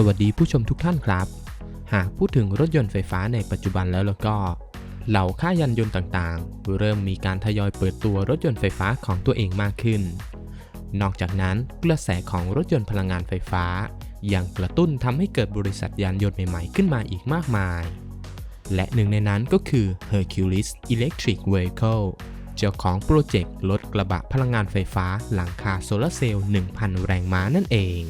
สวัสดีผู้ชมทุกท่านครับ หากพูดถึงรถยนต์ไฟฟ้าในปัจจุบันแล้วแล้วก็ เหล่าค่ายยานยนต์ต่างๆ เริ่มมีการทยอยเปิดตัวรถยนต์ไฟฟ้าของตัวเองมากขึ้น นอกจากนั้นกระแสของรถยนต์พลังงานไฟฟ้า ยังกระตุ้นทำให้เกิดบริษัทยานยนต์ใหม่ๆขึ้นมาอีกมากมาย และหนึ่งในนั้นก็คือ Hercules Electric Vehicle เจ้าของโปรเจกต์รถกระบะพลังงานไฟฟ้าหลังคาโซลาร์เซลล์ 1,000 แรงม้านั่นเอง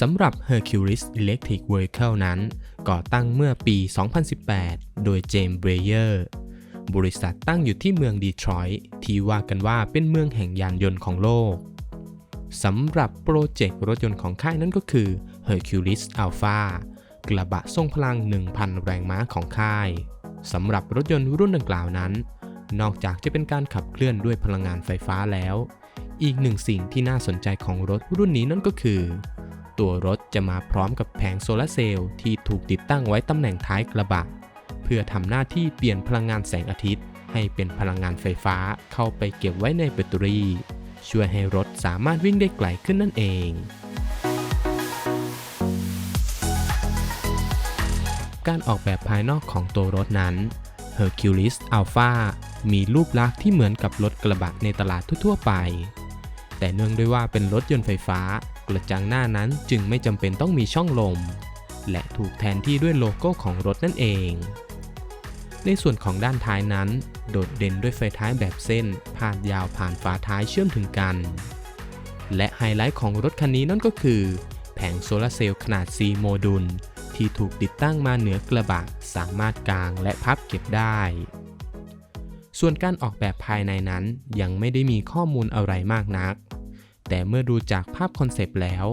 สำหรับ Hercules Electric Vehicle นั้น ก่อตั้งเมื่อปี 2018 โดยเจมส์เบรเยอร์ บริษัทตั้งอยู่ที่เมืองดีทรอยต์ที่ว่ากันว่าเป็นเมืองแห่งยานยนต์ของโลก สำหรับโปรเจกต์รถยนต์ของค่ายนั้นก็คือ Hercules Alpha กระบะทรงพลัง 1,000 แรงม้าของค่าย สำหรับรถยนต์รุ่นดังกล่าวนั้น นอกจากจะเป็นการขับเคลื่อนด้วยพลังงานไฟฟ้าแล้ว อีกหนึ่งสิ่งที่น่าสนใจของรถรุ่นนี้นั่นก็คือ ตัวรถจะมาพร้อมกับแผงโซลาร์เซลล์ที่ถูกติดตั้งไว้ตำแหน่งท้ายกระบะ เพื่อทำหน้าที่เปลี่ยนพลังงานแสงอาทิตย์ ให้เป็นพลังงานไฟฟ้าเข้าไปเก็บไว้ในแบตเตอรี่ ช่วยให้รถสามารถวิ่งได้ไกลขึ้นนั่นเองการออกแบบภายนอกของตัวรถนั้น Hercules Alpha มีรูปลักษณ์ที่เหมือนกับรถกระบะในตลาดทั่วๆไป แต่เนื่องด้วยว่าเป็นรถยนต์ไฟฟ้า กระจังหน้านั้นจึงไม่จำเป็นต้องมีช่องลม และถูกแทนที่ด้วยโลโก้ของรถนั่นเอง ในส่วนของด้านท้ายนั้น โดดเด่นด้วยไฟท้ายแบบเส้น พาดยาวผ่านฝาท้ายเชื่อมถึงกัน และไฮไลท์ของรถคันนี้นั่นก็คือ แผงโซลาร์เซลล์ขนาด C โมดูลที่ถูกติดตั้งมาเหนือกระบะสามารถกางและพับเก็บได้ ส่วนการออกแบบภายในนั้นยังไม่ได้มีข้อมูลอะไรมากนัก แต่เมื่อดูจากภาพคอนเซปต์แล้ว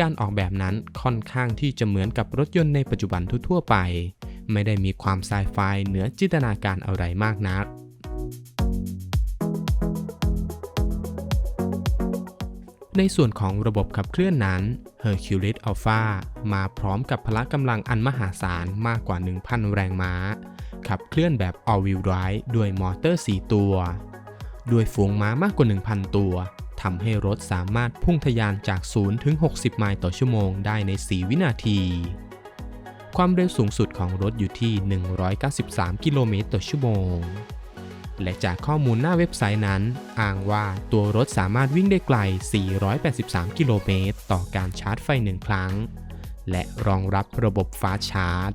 การออกแบบนั้นค่อนข้างที่จะเหมือนกับรถยนต์ในปัจจุบันทั่วๆไป ไม่ได้มีความไซไฟเหนือจินตนาการอะไรมากนัก ในส่วนของระบบขับเคลื่อนนั้น Hercules Alpha มาพร้อมกับพละกำลังอันมหาศาลมากกว่า 1,000 แรงม้า ขับเคลื่อนแบบ all-wheel drive ด้วยมอเตอร์ 4 ตัว ด้วยฝูงม้ามากกว่า 1,000 ตัว ทำให้รถสามารถพุ่งทะยานจาก 0 ถึง 60 ไมล์ต่อชั่วโมงได้ใน 4 วินาที ความเร็วสูงสุดของรถอยู่ที่ 193 กิโลเมตรต่อชั่วโมง และจากข้อมูลหน้าเว็บไซต์นั้น อ้างว่าตัวรถสามารถวิ่งได้ไกล 483 กิโลเมตรต่อการชาร์จไฟหนึ่งครั้ง และรองรับระบบฟ้าชาร์จ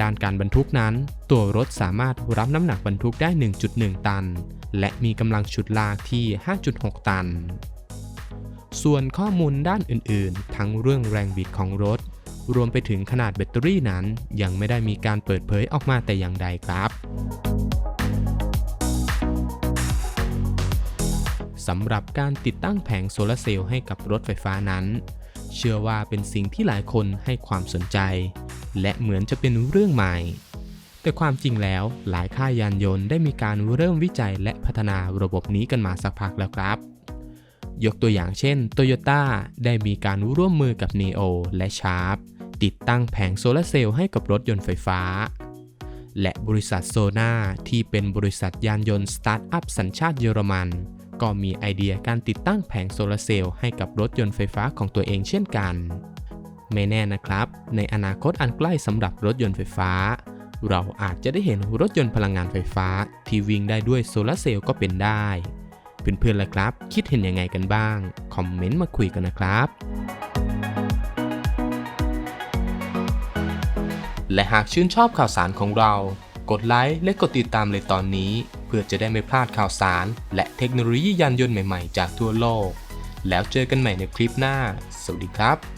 ด้านการบรรทุกนั้น ตัวรถสามารถรับน้ำหนักบรรทุกได้ 1.1 ตัน และมีกำลังฉุดลากที่ 5.6 ตัน ส่วนข้อมูลด้านอื่นๆ ทั้งเรื่องแรงบิดของรถ รวมไปถึงขนาดแบตเตอรี่นั้น ยังไม่ได้มีการเปิดเผยออกมาแต่อย่างใดครับสำหรับการติดตั้งแผงโซลาร์เซลล์ให้กับรถไฟฟ้านั้น เชื่อว่าเป็นสิ่งที่หลายคนให้ความสนใจ และเหมือนจะเป็นเรื่องใหม่ แต่ความจริงแล้วหลายค่ายยานยนต์ได้มีการเริ่มวิจัยและพัฒนาระบบนี้กันมาสักพักแล้วครับ ยกตัวอย่างเช่น Toyota ได้มีการร่วมมือกับ NEO และ Sharp ติดตั้งแผงโซลาร์เซลล์ให้กับรถยนต์ไฟฟ้า และบริษัทโซนาที่เป็นบริษัทยานยนต์สตาร์ทอัพสัญชาติเยอรมัน ก็มีไอเดียการติดตั้งแผงโซลาร์เซลล์ให้กับรถยนต์ไฟฟ้าของตัวเองเช่นกัน ไม่แน่นะครับ ในอนาคตอันใกล้สำหรับรถยนต์ไฟฟ้า เราอาจจะได้เห็นรถยนต์พลังงานไฟฟ้า ที่วิ่งได้ด้วยโซลาร์เซลล์ก็เป็นได้ เพื่อนๆล่ะครับ คิดเห็นยังไงกันบ้าง คอมเมนต์มาคุยกันนะครับและหากชื่นชอบข่าวสารของเรา กดไลค์และกดติดตามเลยตอนนี้ เพื่อจะได้ไม่พลาดข่าวสาร และเทคโนโลยียานยนต์ใหม่ๆ จากทั่วโลก แล้วเจอกันใหม่ในคลิปหน้า สวัสดีครับ